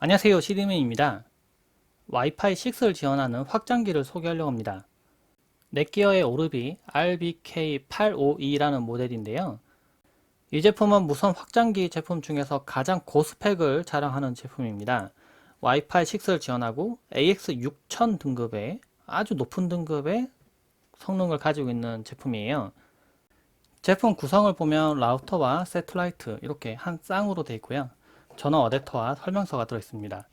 안녕하세요 시드맨입니다. 와이파이 6를 지원하는 확장기를 소개하려고 합니다. 넷기어의 오르비 RBK852라는 모델인데요. 이 제품은 무선 확장기 제품 중에서 가장 고스펙을 자랑하는 제품입니다. 와이파이 6를 지원하고 AX6000 등급의 아주 높은 등급의 성능을 가지고 있는 제품이에요. 제품 구성을 보면 라우터와 세틀라이트 이렇게 한 쌍으로 되어 있고요. 전원 어댑터와 설명서가 들어있습니다.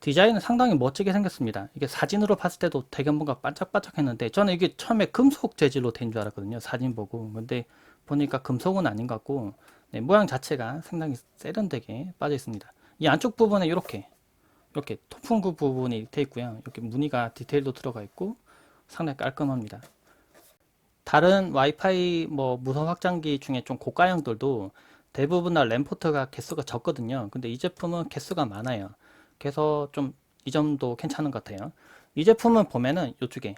디자인은 상당히 멋지게 생겼습니다. 이게 사진으로 봤을 때도 되게 뭔가 반짝반짝했는데 저는 이게 처음에 금속 재질로 된 줄 알았거든요. 사진 보고. 근데 보니까 금속은 아닌 것 같고 네, 모양 자체가 상당히 세련되게 빠져 있습니다. 이 안쪽 부분에 이렇게 이렇게 통풍구 부분이 되어 있고요. 이렇게 무늬가 디테일도 들어가 있고 상당히 깔끔합니다. 다른 와이파이 뭐 무선 확장기 중에 좀 고가형들도 대부분 다 램포트가 개수가 적거든요. 근데 이 제품은 개수가 많아요. 그래서 좀 이 점도 괜찮은 것 같아요. 이 제품은 보면은 이쪽에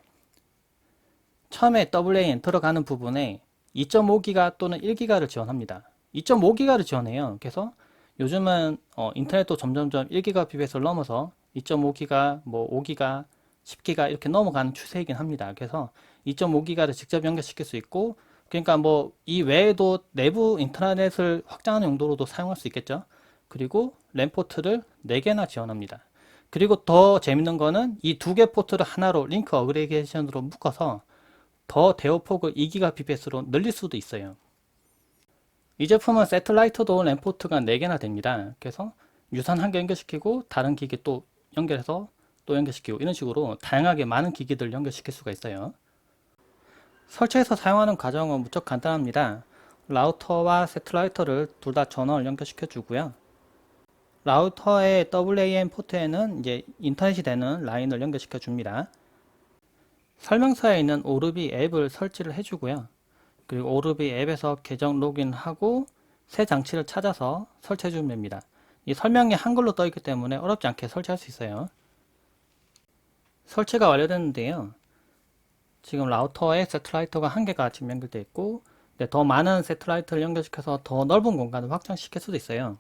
처음에 WAN 들어가는 부분에 2.5기가 또는 1기가를 지원합니다. 2.5기가를 지원해요. 그래서 요즘은 어, 인터넷도 점점점 1기가 비비에서 넘어서 2.5기가, 뭐 5기가, 10기가 이렇게 넘어가는 추세이긴 합니다. 그래서 2.5기가를 직접 연결시킬 수 있고 그러니까 뭐 이 외에도 내부 인터넷을 확장하는 용도로도 사용할 수 있겠죠. 그리고 램 포트를 4개나 지원합니다. 그리고 더 재밌는 거는 이 두 개 포트를 하나로 링크 어그리게이션으로 묶어서 더 대호 폭을 2기가 bps로 늘릴 수도 있어요. 이 제품은 세틀라이트도 램 포트가 4개나 됩니다. 그래서 유선 한 개 연결시키고 다른 기기 또 연결해서 또 연결시키고 이런 식으로 다양하게 많은 기기들 연결시킬 수가 있어요. 설치해서 사용하는 과정은 무척 간단합니다. 라우터와 세틀라이터를 둘 다 전원을 연결시켜 주고요. 라우터의 WAN 포트에는 이제 인터넷이 되는 라인을 연결시켜 줍니다. 설명서에 있는 오르비 앱을 설치를 해주고요. 그리고 오르비 앱에서 계정 로그인하고 새 장치를 찾아서 설치해 주면 됩니다. 이 설명이 한글로 떠 있기 때문에 어렵지 않게 설치할 수 있어요. 설치가 완료됐는데요. 지금 라우터에 세틀라이터가 한 개가 지금 연결되어 있고 네, 더 많은 세틀라이트를 연결시켜서 더 넓은 공간을 확장시킬 수도 있어요.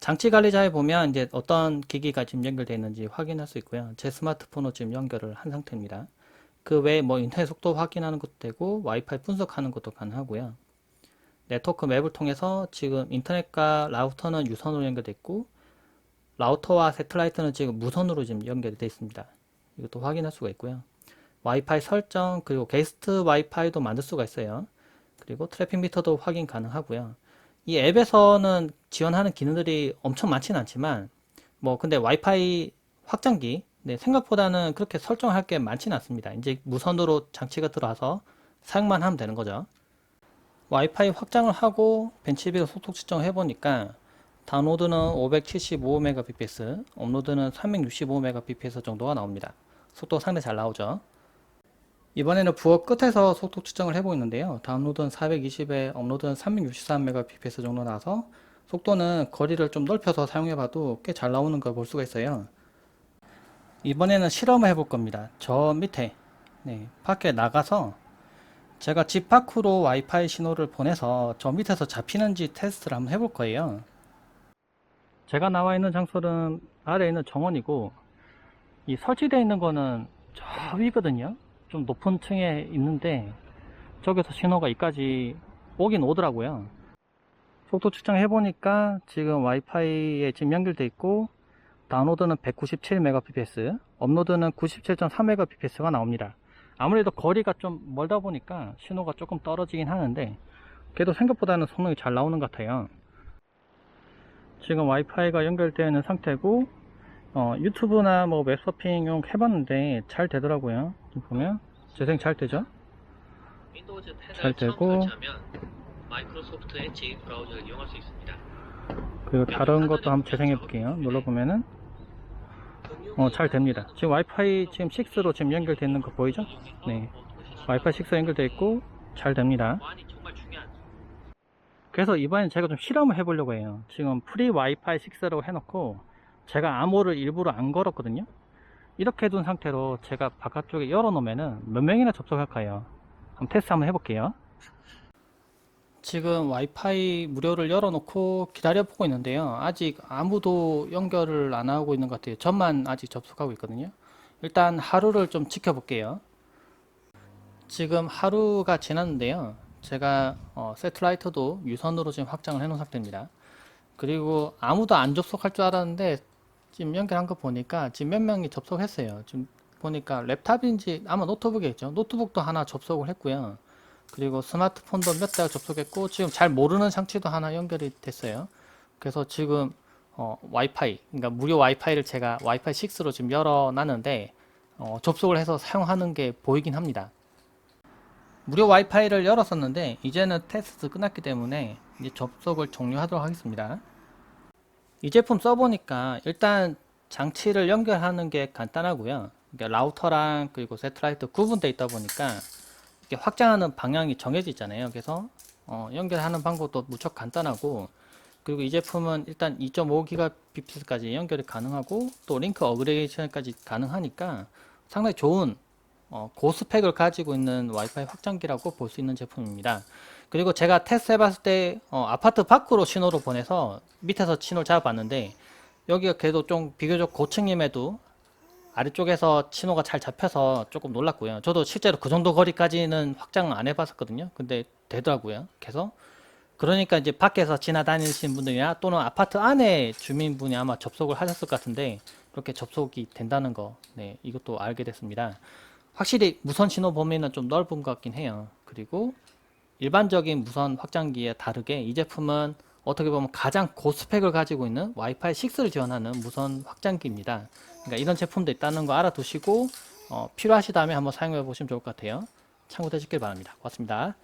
장치 관리자에 보면 이제 어떤 기기가 지금 연결되어 있는지 확인할 수 있고요. 제 스마트폰으로 지금 연결을 한 상태입니다. 그 외에 뭐 인터넷 속도 확인하는 것도 되고 와이파이 분석하는 것도 가능하고요. 네트워크 맵을 통해서 지금 인터넷과 라우터는 유선으로 연결되어 있고 라우터와 세틀라이트는 지금 무선으로 지금 연결이 되어 있습니다. 이것도 확인할 수가 있고요. 와이파이 설정 그리고 게스트 와이파이도 만들 수가 있어요. 그리고 트래픽 미터도 확인 가능하고요. 이 앱에서는 지원하는 기능들이 엄청 많지는 않지만 뭐 근데 와이파이 확장기 네, 생각보다는 그렇게 설정할 게 많지는 않습니다. 이제 무선으로 장치가 들어와서 사용만 하면 되는 거죠. 와이파이 확장을 하고 벤치비로 속도 측정을 해보니까 다운로드는 575Mbps, 업로드는 365Mbps 정도가 나옵니다. 속도 상당히 잘 나오죠. 이번에는 부엌 끝에서 속도 측정을 해보있는데요. 다운로드는 420에 업로드는 363Mbps 정도 나와서 속도는 거리를 좀 넓혀서 사용해봐도 꽤 잘 나오는 걸 볼 수가 있어요. 이번에는 실험을 해볼 겁니다. 저 밑에 네, 밖에 나가서 제가 집 밖으로 와이파이 신호를 보내서 저 밑에서 잡히는지 테스트를 한번 해볼 거예요. 제가 나와 있는 장소는 아래에 있는 정원이고 이 설치되어 있는 거는 저 위거든요. 좀 높은 층에 있는데 저기서 신호가 이까지 오긴 오더라고요. 속도 측정 해 보니까 지금 와이파이에 지금 연결돼 있고 다운로드는 197Mbps, 업로드는 97.3Mbps가 나옵니다. 아무래도 거리가 좀 멀다 보니까 신호가 조금 떨어지긴 하는데 그래도 생각보다는 성능이 잘 나오는 것 같아요. 지금 와이파이가 연결되어 있는 상태고 어, 유튜브나 뭐 웹서핑용 해봤는데 잘 되더라고요. 보면 재생 잘 되죠? 잘 되고. 설치하면 마이크로소프트 엣지 브라우저를 이용할 수 있습니다. 그리고 다른 것도 한번 재생해 볼게요. 눌러보면은 어, 잘 됩니다. 지금 와이파이 지금 6로 지금 연결되어 있는 거 보이죠? 네. 와이파이 6 연결되어 있고 잘 됩니다. 그래서 이번엔 제가 좀 실험을 해보려고 해요. 지금 프리 와이파이 6라고 해놓고 제가 암호를 일부러 안 걸었거든요. 이렇게 둔 상태로 제가 바깥쪽에 열어 놓으면은 몇 명이나 접속할까요? 한번 테스트 한번 해볼게요. 지금 와이파이 무료를 열어놓고 기다려보고 있는데요. 아직 아무도 연결을 안 하고 있는 것 같아요. 저만 아직 접속하고 있거든요. 일단 하루를 좀 지켜볼게요. 지금 하루가 지났는데요. 제가 어, 세틀라이트도 유선으로 지금 확장을 해놓은 상태입니다. 그리고 아무도 안 접속할 줄 알았는데 지금 연결한 거 보니까 지금 몇 명이 접속했어요. 지금 보니까 랩탑인지 아마 노트북이겠죠. 노트북도 하나 접속을 했고요. 그리고 스마트폰도 몇 대 접속했고 지금 잘 모르는 장치도 하나 연결이 됐어요. 그래서 지금 어, 와이파이, 그러니까 무료 와이파이를 제가 와이파이 6로 지금 열어놨는데 어, 접속을 해서 사용하는 게 보이긴 합니다. 무료 와이파이를 열었었는데 이제는 테스트 끝났기 때문에 이제 접속을 종료하도록 하겠습니다. 이 제품 써보니까 일단 장치를 연결하는 게 간단하고요. 그러니까 라우터랑 그리고 세트라이트 구분되어 있다 보니까 이렇게 확장하는 방향이 정해져 있잖아요. 그래서 어, 연결하는 방법도 무척 간단하고 그리고 이 제품은 일단 2.5GBps까지 연결이 가능하고 또 링크 어그레이션까지 가능하니까 상당히 좋은 어, 고스펙을 가지고 있는 와이파이 확장기라고 볼 수 있는 제품입니다. 그리고 제가 테스트 해봤을 때 어, 아파트 밖으로 신호를 보내서 밑에서 신호를 잡아봤는데 여기가 그래도 좀 비교적 고층임에도 아래쪽에서 신호가 잘 잡혀서 조금 놀랐고요. 저도 실제로 그 정도 거리까지는 확장을 안 해봤었거든요. 근데 되더라고요. 그래서 그러니까 이제 밖에서 지나다니시는 분들이나 또는 아파트 안에 주민분이 아마 접속을 하셨을 것 같은데 그렇게 접속이 된다는 거, 네, 이것도 알게 됐습니다. 확실히 무선 신호 범위는 좀 넓은 것 같긴 해요. 그리고 일반적인 무선 확장기에 다르게 이 제품은 어떻게 보면 가장 고스펙을 가지고 있는 와이파이 6를 지원하는 무선 확장기입니다. 그러니까 이런 제품도 있다는 거 알아두시고 어, 필요하시다면 한번 사용해 보시면 좋을 것 같아요. 참고되시길 바랍니다. 고맙습니다.